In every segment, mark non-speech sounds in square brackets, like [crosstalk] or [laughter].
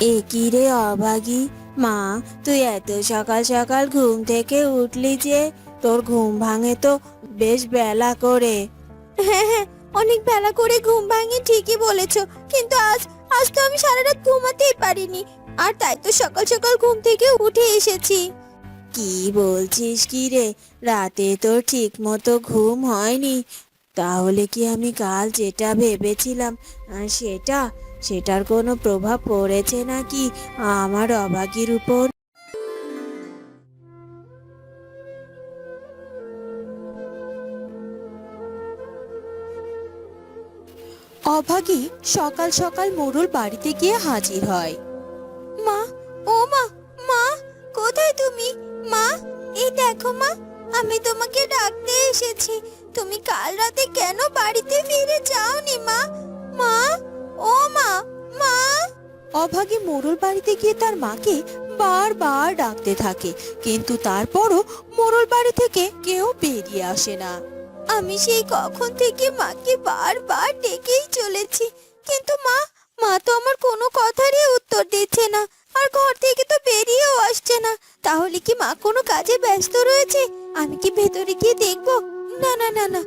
এ কি রে অভাগী? মা তুই এত সকাল সকাল ঘুম থেকে উঠলি যে তোর ঘুম ভাঙে তো বেশ বেলা করে। হ্যাঁ হ্যাঁ অনেক বেলা করে ঘুম ভাঙে ঠিকই বলেছ। কিন্তু আজ আজ তো আমি সারা রাত ঘুমাতেই পারিনি। আর তাই তো সকাল সকাল ঘুম থেকে উঠে এসেছি। কি বলছিস কি রে? রাতে তোর ঠিক মতো ঘুম হয়নি। তাহলে কি আমি কাল যেটা ভেবেছিলাম সেটা সেটার কোনো প্রভাব পড়েছে নাকি আমার অভাগীর উপর? অভাগী সকাল সকাল মোড়ল বাড়িতে গিয়ে হাজির হয়। মা, ও মা মা, কোথায় তুমি? মা, এই দেখো মা, আমি তোমাকে ডাকতে এসেছি। তুমি কাল রাতে কেন বাড়িতে ফিরে যাওনি মা? অভাগী মোড়ল বাড়িতে গিয়ে তার মাকে বারবার ডাকতে থাকে, কিন্তু তারপরও মোরল বাড়ি থেকে কেউ বেরিয়ে আসে না। আমি সেই কখন থেকে মাকে বারবার ডেকেই চলেছি, কিন্তু মা মা তো আমার কোনো কথারই উত্তর দিচ্ছে না, আর ঘর থেকে তো বেরিয়েও আসছে না। তাহলে কি মা কোনো কাজে ব্যস্ত রয়েছে? আমি কি ভেতরে গিয়ে দেখব? না না না না,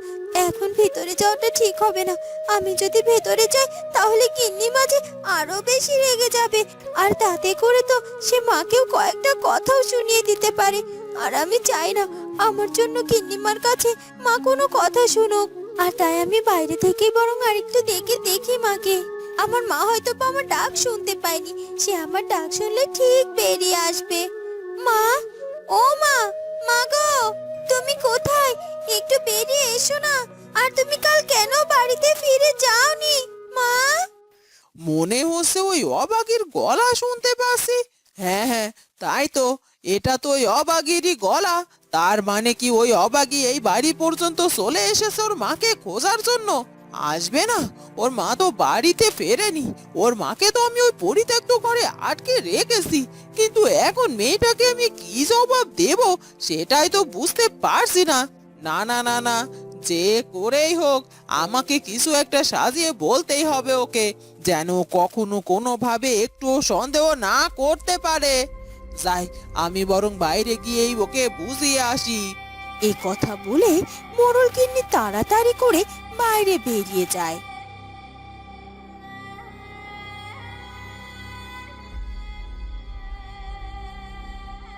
এখন ভেতরে যাওয়াটা ঠিক হবে না। আমি যদি ভেতরে যাই, তাহলে গিন্নি মাঝে আরও বেশি রেগে যাবে। আর তাতে করে তো সে মাকেও কয়েকটা কথাও শুনিয়ে দিতে পারে। আর আমি চাই না আমার জন্য গিন্নিমার কাছে মা কোনো কথা শুনুক। আর তাই আমি বাইরে থেকেই বরং আরেকটু দেখে, দেখি মাকে। আমার মা হয়তো বা আমার ডাক শুনতে পায়নি। সে আমার ডাক শুনলে ঠিক বেরিয়ে আসবে। মা? ও মা মা গো! তুমি কোথায়? একটু বেরিয়ে এসো না। আর তুমি কাল কেন বাড়িতে ফিরে যাওনি, মা? মনে হচ্ছে ওই অবাগির গলা শুনতে পাচ্ছি। হ্যাঁ হ্যাঁ তাই তো। এটা তো ওই অবাগিরই গলা। তার মানে কি ওই অবাগি এই বাড়ি পর্যন্ত চলে এসেছে ওর মাকে খোঁজার জন্য? আসবে না? ওর মা তো বাড়িতে ফেরেনি। ওর মাকে তো আমি ওই পরিত্যক্ত ঘরে আটকে রেখেছি। কিন্তু এখন মেয়েটাকে আমি কি জবাব দেব সেটাই তো বুঝতে পারছি না। না না না না, যে করেই হোক, আমাকে কিছু একটা সাজিয়ে বলতেই হবে ওকে, যেন কখনো কোনোভাবে একটু সন্দেহ না করতে পারে। যাই, আমি বরং বাইরে গিয়েই ওকে বুঝিয়ে আসি। এই কথা বলে মোড়ল গিন্নি তাড়াতাড়ি করে বাইরে বেরিয়ে যায়।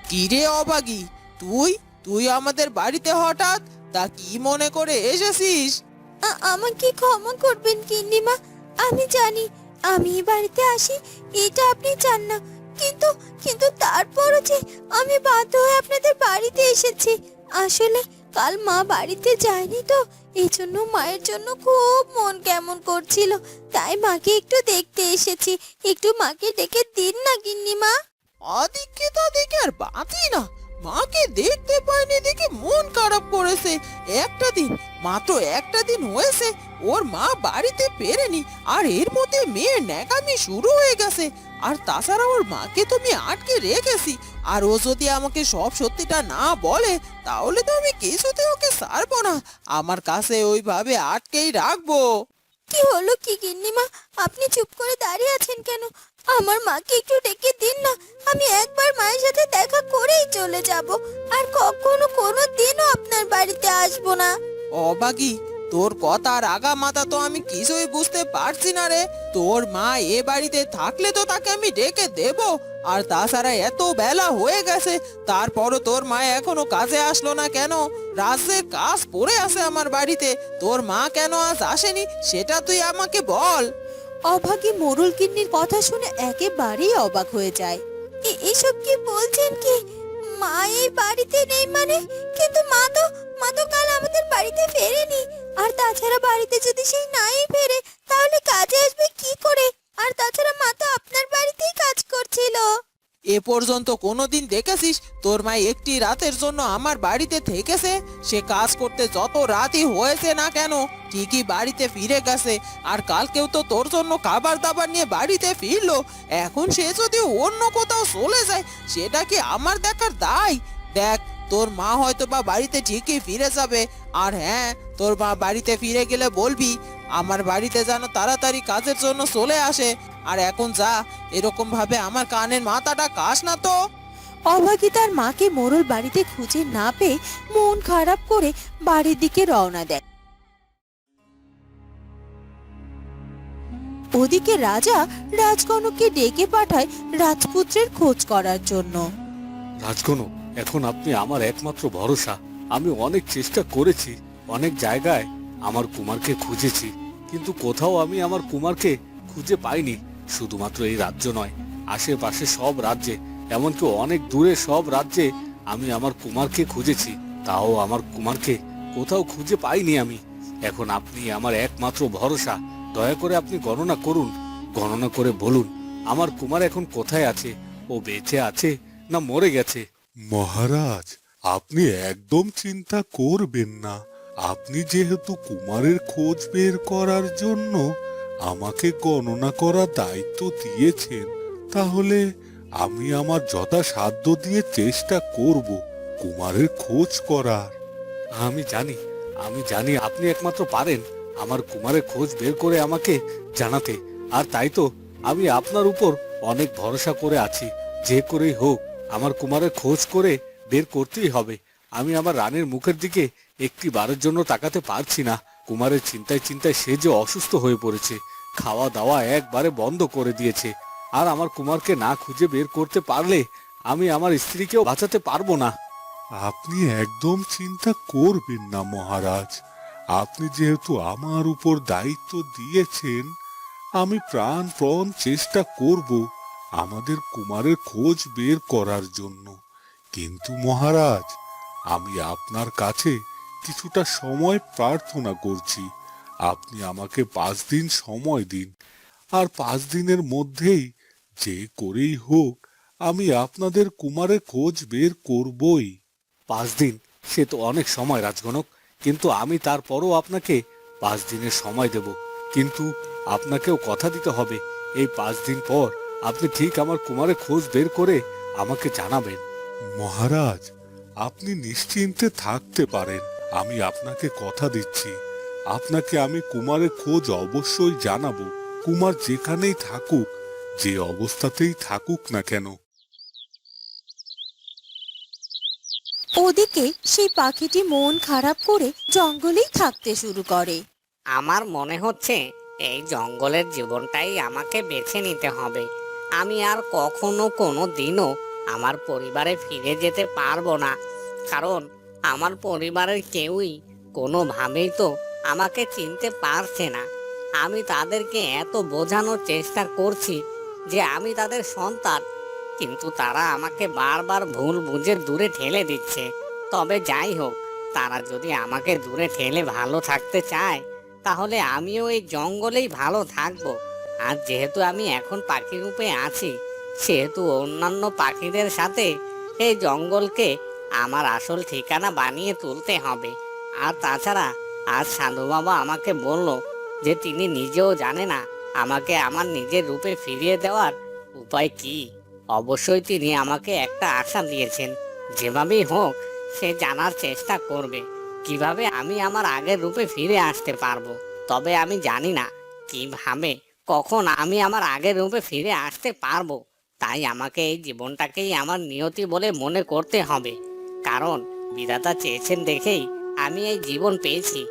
কিরে অবাগি তুই? তুই আমাদের বাড়িতে হঠাৎ? তা কি মনে করে এসেছিস? আমাকে ক্ষমা করবেন গিন্নিমা আমি জানি আমি এই বাড়িতে আসি এটা আপনি চান না। কিন্তু কিন্তু তারপরও যে আমি বাধ্য হয়ে আপনাদের বাড়িতে এসেছি আসলে কাল মা বাড়িতে যায়নি তো, এই জন্য মায়ের জন্য খুব মন কেমন করছিল। তাই মাকে একটু দেখতে এসেছি। একটু মাকে ডেকে দিন না গিন্নি মা। অদীক্ষিতা দেখে আর বাঁচি না। মাকে দেখতে পাইনি দেখে মন খারাপ করেছে। একটা দিন, মাত্র একটা দিন হয়েছে, ওর মা বাড়িতে পেরেনি আর এর মধ্যে মেয়ের ন্যাকামি শুরু হয়ে গেছে। আর তাছাড়া ওর মাকে তো আমি আটকে রেখেছি। আর ও যদি আমাকে সব সত্যিটা না বলে তাহলে তো আমি কিছুতে ওকে ছাড়বো না। আমার কাছে ওইভাবে আটকেই রাখব। কি হলো কি গিন্নিমা? আপনি চুপ করে দাঁড়িয়ে আছেন কেন? আমার মাকে একটু ডেকে দিন না। আমি একবার মায়ের সাথে দেখা করেই চলে যাব। আর কখনো কোনো দিনও আপনার বাড়িতে আসব না। অবাগি তোর কথার আগা মাথা তো আমি কিছুই বুঝতে পারছি না রে। তোর মা এ বাড়িতে থাকলে তো তাকে আমি ডেকে দেব। আর তাছাড়া এত বেলা হয়ে গেছে, তারপরও তোর মা এখনও কাজে আসলো না কেন? রাজ্যের কাজ পড়ে আছে আমার বাড়িতে, তোর মা কেন আজ আসেনি সেটা তুই আমাকে বল। অভাগী মোড়ল গিন্নির কথা শুনে একেবারেই অবাক হয়ে যায়। এসব কি বলছেন কি? মা এই বাড়িতে নেই মানে? কিন্তু মা তো মা তো কাল আমাদের বাড়িতে ফেরেনি। আর তাছাড়া বাড়িতে যদি সেই নাই ফেরে, তাহলে কাজে আসবে কি করে? আর তাছাড়া মা তো আপনার বাড়িতেই কাজ করছিল। এ পর্যন্ত কোনোদিন দেখেছিস? তোর মা একটি রাতের জন্য আমার বাড়িতে থেকেছে। সে কাজ করতে যত রাতই হয়েছে না কেন, ঠিকই বাড়িতে ফিরে গেছে। আর কালকেও তো তোর জন্য খাবার দাবার নিয়ে বাড়িতে ফিরলো। এখন সে যদি অন্য কোথাও চলে যায়, সেটা কি আমার দেখার দায়? দেখ তোর মা হয়তো বা বাড়িতে ঠিকই ফিরে যাবে। আর হ্যাঁ তোর মা বাড়িতে ফিরে গেলে বলবি আমার বাড়িতে যেন তাড়াতাড়ি কাজের জন্য চলে আসে। আর এখন যা এরকম ভাবে আমার কানের মাথাটা কাশ না তো। অভাগী তার মাকে মোড়ল বাড়িতে খুঁজে না পেয়ে মন খারাপ করে বাড়ির দিকে রওনা দেয়। ওদিকে রাজা রাজকনককে ডেকে পাঠায় রাজপুত্রের খোঁজ করার জন্য। রাজকনক? এখন আপনি আমার একমাত্র ভরসা। আমি অনেক চেষ্টা করেছি, অনেক জায়গায় আমার কুমারকে খুঁজেছি, কিন্তু কোথাও আমি আমার কুমারকে খুঁজে পাইনি। শুধুমাত্র এই রাজ্য নয়, আশেপাশে সব রাজ্যে, এমনকি অনেক দূরে সব রাজ্যে আমি আমার কুমারকে খুঁজেছি। তাও আমার কুমারকে কোথাও খুঁজে পাইনি আমি। এখন আপনি আমার একমাত্র ভরসা। দয়া করে আপনি গণনা করুন, গণনা করে বলুন, আমার কুমার এখন কোথায় আছে? ও বেঁচে আছে না মরে গেছে? মহারাজ, আপনি একদম চিন্তা করবেন না। আপনি যেহেতু কুমারের খোঁজ বের করার জন্য আমাকে গণনা করার দায়িত্ব দিয়েছেন, তাহলে আমি আমার যথাসাধ্য দিয়ে চেষ্টা করব কুমারের খোঁজ করার। আমি জানি আমি জানি আপনি একমাত্র পারেন আমার কুমারের খোঁজ বের করে আমাকে জানাতে। আর তাই তো আমি আপনার উপর অনেক ভরসা করে আছি, যে করেই হোক। আমার কুমারের খোঁজ করে বের করতেই হবে। আমি আমার রানের মুখের দিকে একটি বারের জন্য তাকাতে পারছি না। কুমারের চিন্তায় চিন্তায় সে যে অসুস্থ হয়ে পড়েছে, খাওয়া দাওয়া একবারে বন্ধ করে দিয়েছে। আর আমার কুমারকে না খুঁজে বের করতে পারলে আমি আমার স্ত্রীকেও বাঁচাতে পারব না। আপনি একদম চিন্তা করবেন না, মহারাজ। আপনি যেহেতু আমার উপর দায়িত্ব দিয়েছেন, আমি প্রাণপণ চেষ্টা করব। আমাদের কুমারের খোঁজ বের করার জন্য। কিন্তু মহারাজ, আমি আপনার কাছে কিছুটা সময় প্রার্থনা করছি। আপনি আমাকে পাঁচ দিন সময় দিন। আর পাঁচ দিনের মধ্যেই যে করেই হোক, আমি আপনাদের কুমারের খোঁজ বের করবই। পাঁচ দিন? সে তো অনেক সময় রাজগণক। কিন্তু আমি তারপরও আপনাকে পাঁচ দিনের সময় দেব। কিন্তু আপনাকেও কথা দিতে হবে। এই পাঁচ দিন পর আপনি ঠিক আমার কুমারে খোঁজ বের করে আমাকে জানাবেন। মহারাজ আপনি নিশ্চিন্তে থাকতে পারেন। আমি আপনাকে কথা দিচ্ছি। আপনাকে আমি কুমারের খোঁজ অবশ্যই জানাব। কুমার যেখানেই থাকুক যে অবস্থাতেই থাকুক না কেন। ওদিকে সেই পাখিটি মন খারাপ করে জঙ্গলেই থাকতে শুরু করে। আমার মনে হচ্ছে এই জঙ্গলের জীবনটাই আমাকে বেছে নিতে হবে। আমি আর কখনো কোনো দিনও আমার পরিবারে ফিরে যেতে পারব না। কারণ আমার পরিবারের কেউই কোনোভাবেই তো আমাকে চিনতে পারছে না। আমি তাদেরকে এত বোঝানোর চেষ্টা করছি যে আমি তাদের সন্তান, কিন্তু তারা আমাকে বারবার ভুল বুঝে দূরে ঠেলে দিচ্ছে। তবে যাই হোক, তারা যদি আমাকে দূরে ঠেলে ভালো থাকতে চায়, তাহলে আমিও এই জঙ্গলেই ভালো থাকব। আর যেহেতু আমি এখন পাখি রূপে আছি, সেহেতু অন্যান্য পাখিদের সাথে এই জঙ্গলকে আমার আসল ঠিকানা বানিয়ে তুলতে হবে। আর তাছাড়া, আজ সাধু বাবা আমাকে বলল যে তিনি নিজেও জানে না আমাকে আমার নিজের রূপে ফিরিয়ে দেওয়ার উপায় কি। অবশ্যই তিনি আমাকে একটা আশা দিয়েছেন। যেভাবেই হোক, সে জানার চেষ্টা করবে কীভাবে আমি আমার আগের রূপে ফিরে আসতে পারব। তবে আমি জানি না কীভাবে কখন আমি আমার আগের রূপে ফিরে আসতে পারব? তাই আমাকে এই জীবনটাকেই আমার নিয়তি বলে মনে করতে হবে। কারণ বিধাতা চেয়েছেন দেখেই আমি এই জীবন পেয়েছি।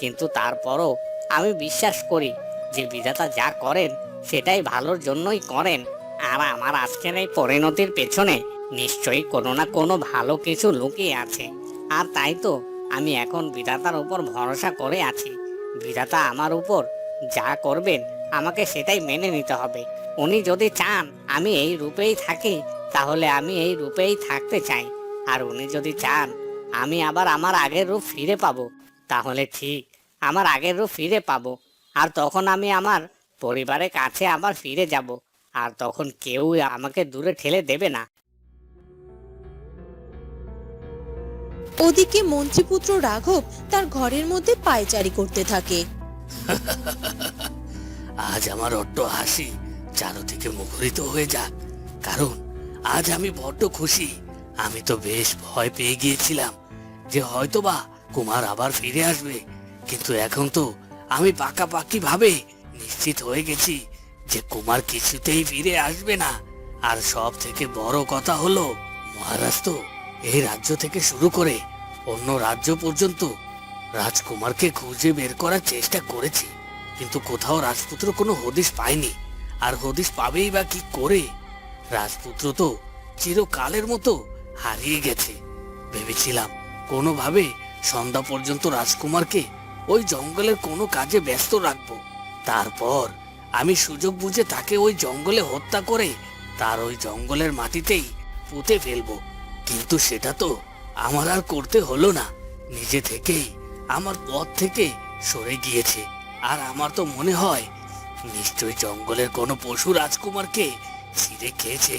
কিন্তু তারপরও আমি বিশ্বাস করি, যে বিধাতা যা করেন, সেটাই ভালোর জন্যই করেন। আর আমার আজকের এই পরিণতির পেছনে নিশ্চয়ই কোনো না কোনো ভালো কিছু লুকিয়ে আছে। আর তাই তো আমি এখন বিধাতার উপর ভরসা করে আছি। বিধাতা আমার উপর যা করবেন আমাকে সেটাই মেনে নিতে হবে। উনি যদি চান আমি এই রূপেই থাকি তাহলে আমি এই রূপেই থাকতে চাই। আর উনি যদি চান আমি আবার আমার আগের রূপ ফিরে পাবো তাহলে ঠিক আমার আগের রূপ ফিরে পাবো। আর তখন আমি আমার পরিবারের কাছে আবার ফিরে যাব। আর তখন কেউ আমাকে দূরে ঠেলে দেবে না। ওদিকে মন্ত্রীপুত্র রাঘব তার ঘরের মধ্যে পায়চারি করতে থাকে। [laughs] আজ আমার অট্ট হাসি চারদিকে মুখরিত হয়ে যাক। কারণ আজ আমি বড্ড খুশি। আমি তো বেশ ভয় পেয়ে গিয়েছিলাম যে হয়তোবা কুমার আবার ফিরে আসবে। কিন্তু এখন তো আমি পাকাপাকি ভাবে নিশ্চিত হয়ে গেছি যে কুমার কিছুতেই ফিরে আসবে না। আর সব থেকে বড় কথা হলো, মহারাজ তো এই রাজ্য থেকে শুরু করে অন্য রাজ্য পর্যন্ত রাজকুমারকে খুঁজে বের করার চেষ্টা করেছি। কিন্তু কোথাও রাজপুত্র কোনো হদিশ পায়নি। আর হদিশ পাবেই বা কি করে? রাজপুত্র তো চিরকালের মতো হারিয়ে গেছে। ভেবেছিলাম কোনোভাবে সন্ধ্যা পর্যন্ত রাজকুমারকে ওই জঙ্গলের কোনো কাজে ব্যস্ত রাখব। তারপর আমি সুযোগ বুঝে তাকে ওই জঙ্গলে হত্যা করে তার ওই জঙ্গলের মাটিতেই পুঁতে ফেলব। কিন্তু সেটা তো আমার আর করতে হলো না। নিজে থেকেই আমার পথ থেকে সরে গিয়েছে। আর আমার তো মনে হয় নিশ্চয়ই জঙ্গলের কোনো পশু রাজকুমারকে ছিঁড়ে খেয়েছে।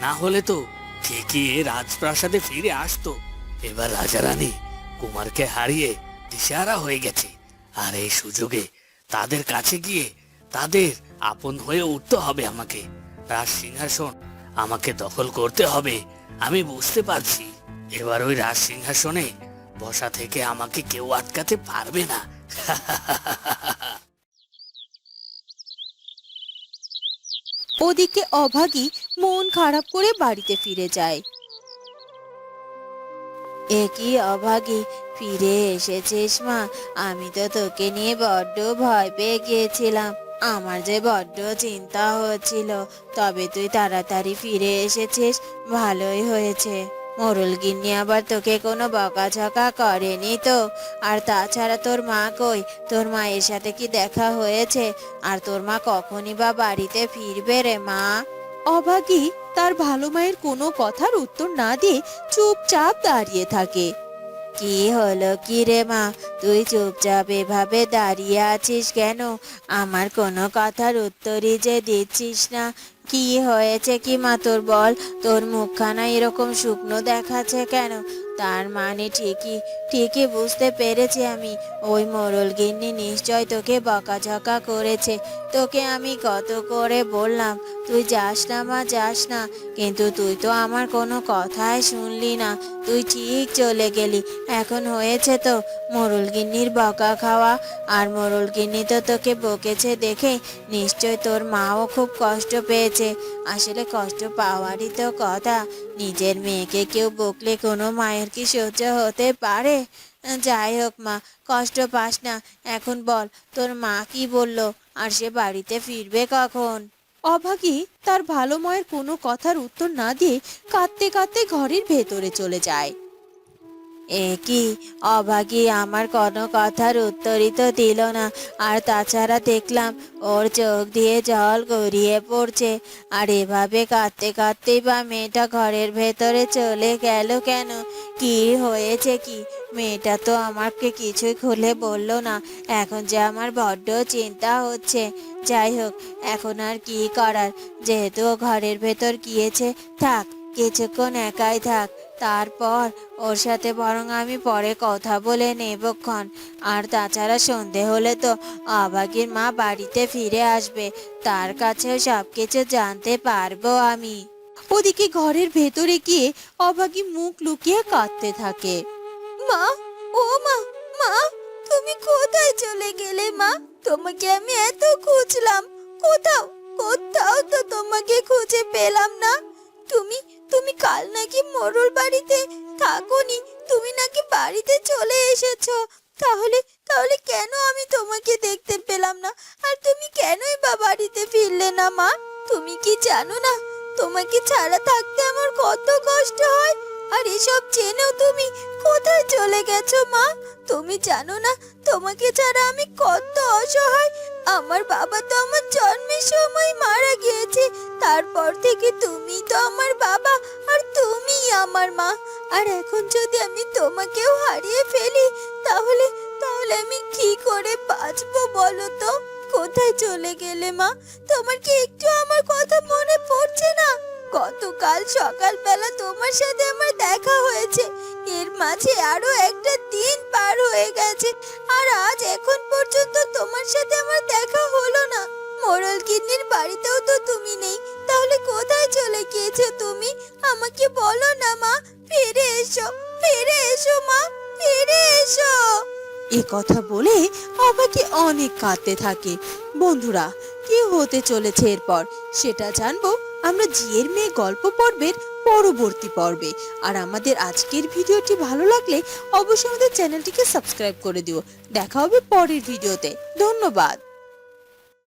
না হলে তো ঠিকই এ রাজপ্রাসাদে ফিরে আসতো। এবার রাজা রানী কুমারকে হারিয়ে দিশারা হয়ে গেছে। আর এই সুযোগে তাদের কাছে গিয়ে তাদের আপন হয়ে উঠতে হবে আমাকে। রাজ সিংহাসন আমাকে দখল করতে হবে, আমি বুঝতে পারছি। এবার ওই রাজ সিংহাসনে বসা থেকে আমাকে কেউ আটকাতে পারবে না। [laughs] ওদিকে অভাগী মন খারাপ করে বাড়িতে ফিরে যায়। একই অভাগী, ফিরে এসেছিস মা। আমি তো তোকে নিয়ে বড্ড ভয় পেয়ে গিয়েছিলাম। আমার যে বড্ড চিন্তা হচ্ছিল, তবে তুই তাড়াতাড়ি ফিরে এসেছিস, ভালোই হয়েছে। মোরল গিন্নি আবার তোকে কোনো বকাঝকা করেনি তো? আর তাছাড়া তোর মা কই? তোর মায়ের সাথে কি দেখা হয়েছে? আর তোর মা কখনই বা বাড়িতে ফিরবে রে মা? অভাগী তার ভালো মায়ের কোনো কথার উত্তর না দিয়ে চুপচাপ দাঁড়িয়ে থাকে। কি হলো কি রে মা? তুই চুপচাপ এভাবে দাঁড়িয়ে আছিস কেন? আমার কোনো কথার উত্তরই যে দিচ্ছিস না। কি হয়েছে? কি মা তোর বল? তোর মুখখানা এরকম শুকনো দেখাচ্ছে কেন? তার মানে ঠিকই ঠিকই বুঝতে পেরেছি আমি। ওই মোরল গিন্নি নিশ্চয় তোকে বকাঝকা করেছে। তোকে আমি কত করে বললাম, তুই যাস না মা, যাস না। কিন্তু তুই তো আমার কোনো কথাই শুনলি না। তুই ঠিক চলে গেলি, এখন হয়েছে তো মোরল গিন্নির বকা খাওয়া। আর মোরল গিন্নি তো তোকে বকেছে দেখে নিশ্চয় তোর মাও খুব কষ্ট পেয়েছে। আসলে কষ্ট পাওয়ারই তো কথা। নিজের মেয়েকে কেউ বকলে কোনো মায়ের কি সহ্য হতে পারে? যাই হোক মা, কষ্ট পাস না। এখন বল, তোর মা কি বলল? আর সে বাড়িতে ফিরবে কখন? অভাগী, তার ভালো মায়ের কোনো কথার উত্তর না দিয়ে কাঁদতে কাঁদতে ঘরের ভেতরে চলে যায়। এ কি? অভাগী আমার কোনো কথার উত্তরই তো দিল না। আর তাছাড়া দেখলাম ওর চোখ দিয়ে জল গড়িয়ে পড়ছে। আর এভাবে কাঁদতে কাঁদতেই বা মেয়েটা ঘরের ভেতরে চলে গেল কেন? কি হয়েছে কি? মেয়েটা তো আমাকে কিছুই খুলে বলল না। এখন যে আমার বড্ড চিন্তা হচ্ছে। যাই হোক, এখন আর কি করার? যেহেতু ঘরের ভেতর গিয়েছে, থাক, কিছুক্ষণ একাই থাক। তারপর ওর সাথে বরং আমি পরে কথা বলে নেবক্ষণ আর তাছাড়া সন্ধে হলে তো অবাগির মা বাড়িতে ফিরে আসবে। তার কাছেও সব কিছু জানতে পারব আমি। ওদিকে ঘরের ভেতরে গিয়ে অভাগী মুখ লুকিয়ে কাঁদতে থাকে। মা, ও মা মা, তুমি কোথায় চলে গেলে মা? তোমাকে আমি এত খুঁজলাম। কোথাও কোথাও তো তোমাকে খুঁজে পেলাম না। কাল নাকি মোরল বাড়িতে থাকোনি, তুমি নাকি বাড়িতে চলে এসেছ। তাহলে তাহলে কেন আমি তোমাকে দেখতে পেলাম না? আর তুমি কেনই বা বাড়িতে ফিরলে না, মা? তুমি কি জানো না? তোমাকে ছাড়া থাকতে আমার কত কষ্ট হয়? আর এসব জেনেও তুমি কোথায় চলে গেছো, মা? তুমি জানো না, তোমাকে ছাড়া আমি কত অসহায় আমার বাবা তো আমার জন্মের সময় মারা গিয়েছে। তারপর থেকে তুমি তো আমার বাবা, আর তুমি আমার মা। আর এখন যদি আমি তোমাকেও হারিয়ে ফেলি, তাহলে তাহলে আমি কি করে বাঁচবো বলো তো? কোথায় চলে গেলে মা? তোমার কি একটু আমার কথা মনে পড়ছে না? গতকাল সকালবেলা তোমার সাথে আমার দেখা হয়েছে। এর মাঝে আরও একটা দিন পার হয়ে গেছে, আর আজ এখন পর্যন্ত তোমার সাথে আমার দেখা হলো না। মোরল কিন্নির বাড়িতেও তো তুমি নেই, তাহলে কোথায় চলে গিয়েছো তুমি? আমাকে বলো না মা, ফিরে এসো ফিরে এসো মা, ফিরে এসো। এ কথা বলে অবাকি অনেক কাঁদতে থাকে। বন্ধুরা, কি হতে চলেছে এরপর? সেটা জানব আমরা জিয়ের মেয়ে গল্প পর্বের পরবর্তী পর্বে। আর আমাদের আজকের ভিডিওটি ভালো লাগলে অবশ্যই আমাদের চ্যানেলটিকে সাবস্ক্রাইব করে দিও। দেখা হবে পরের ভিডিওতে। ধন্যবাদ।